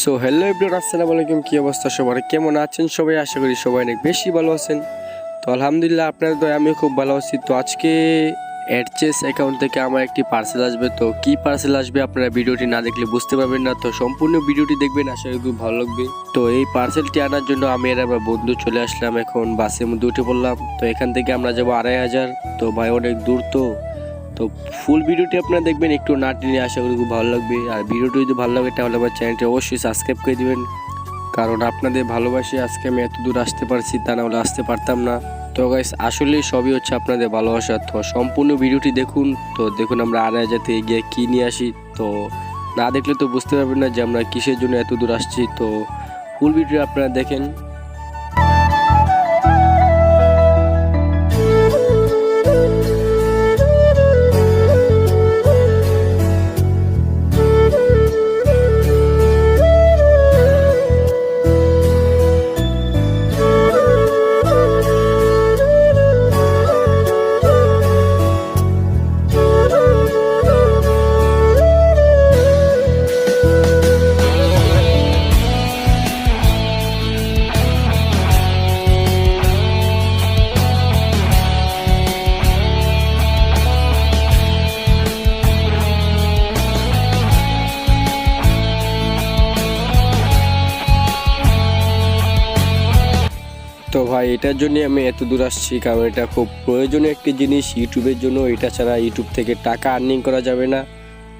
So hello everyone আসসালামু আলাইকুম, কী অবস্থা সবার? কেমন আছেন সবাই? আশা করি সবাই অনেক বেশি ভালো আছেন। তো আলহামদুলিল্লাহ আপনাদের তো আমি খুব ভালো আছি। তো আজকে অ্যাডচেস অ্যাকাউন্ট থেকে আমার একটি পার্সেল আসবে। তো কি পার্সেল আসবে আপনারা ভিডিওটি না দেখলে বুঝতে পারবেন না। তো সম্পূর্ণ ভিডিওটি দেখবেন, আশা করি খুব ভালো লাগবে। তো এই পার্সেলটি আনার জন্য আমি আর আমার বন্ধু চলে আসলাম। এখন বাসের মধ্যে উঠে পড়লাম। তো এখান থেকে আমরা যাব আড়াই হাজার। তো ভাই অনেক দূর তো। তো ফুল ভিডিওটি আপনারা দেখবেন, একটু না টেনে আশা করি খুব ভালো লাগবে। আর ভিডিওটি যদি ভালো লাগে তাহলে আমার চ্যানেলটি অবশ্যই সাবস্ক্রাইব করে দেবেন। কারণ আপনাদের ভালোবাসে আজকে আমি এত দূর আসতে পারছি তা না হলে আসতে পারতাম না। তো গাইস আসলে সবই হচ্ছে আপনাদের ভালোবাসা। তো সম্পূর্ণ ভিডিওটি দেখুন। তো দেখুন আমরা আড়াই হাজার থেকে গিয়ে কী নিয়ে আসি। তো না দেখলে তো বুঝতে পারবেন না যে আমরা কিসের জন্য এত দূর আসছি। তো ফুল ভিডিও আপনারা দেখেন। তো ভাই, এটার জন্য আমি এত দূর আসছি, কারণ এটা খুব প্রয়োজনীয় একটি জিনিস। ইউটিউবের জন্য এটা ছাড়া ইউটিউব থেকে টাকা আর্নিং করা যাবে না।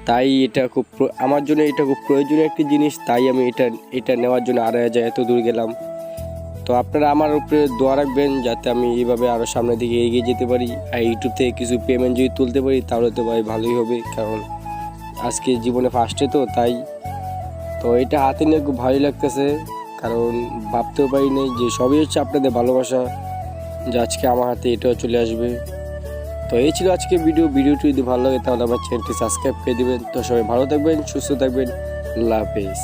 তাই এটা খুব আমার জন্য এটা খুব প্রয়োজনীয় একটি জিনিস, তাই আমি এটা এটা নেওয়ার জন্য আড়াই হাজার এত দূর গেলাম। তো আপনারা আমার উপরে দোয়া রাখবেন, যাতে আমি এইভাবে আরও সামনের দিকে এগিয়ে যেতে পারি। আর ইউটিউব থেকে কিছু পেমেন্ট যদি তুলতে পারি, তাহলে তো ভাই ভালোই হবে, কারণ আজকে জীবনে ফার্স্টে তো, তাই। তো এটা হাতে নিয়ে খুব ভালোই লাগতেছে। কারণ ভাবতেও পারি নাই যে সবই হচ্ছে আপনাদের ভালোবাসা, যে আজকে আমার হাতে এটাও চলে আসবে। তো এই ছিল আজকে ভিডিও ভিডিওটি যদি ভালো লাগে তাহলে আমার চ্যানেলটি সাবস্ক্রাইব করে দেবেন। তো সবাই ভালো থাকবেন, সুস্থ থাকবেন। আল্লাহ হাফেজ।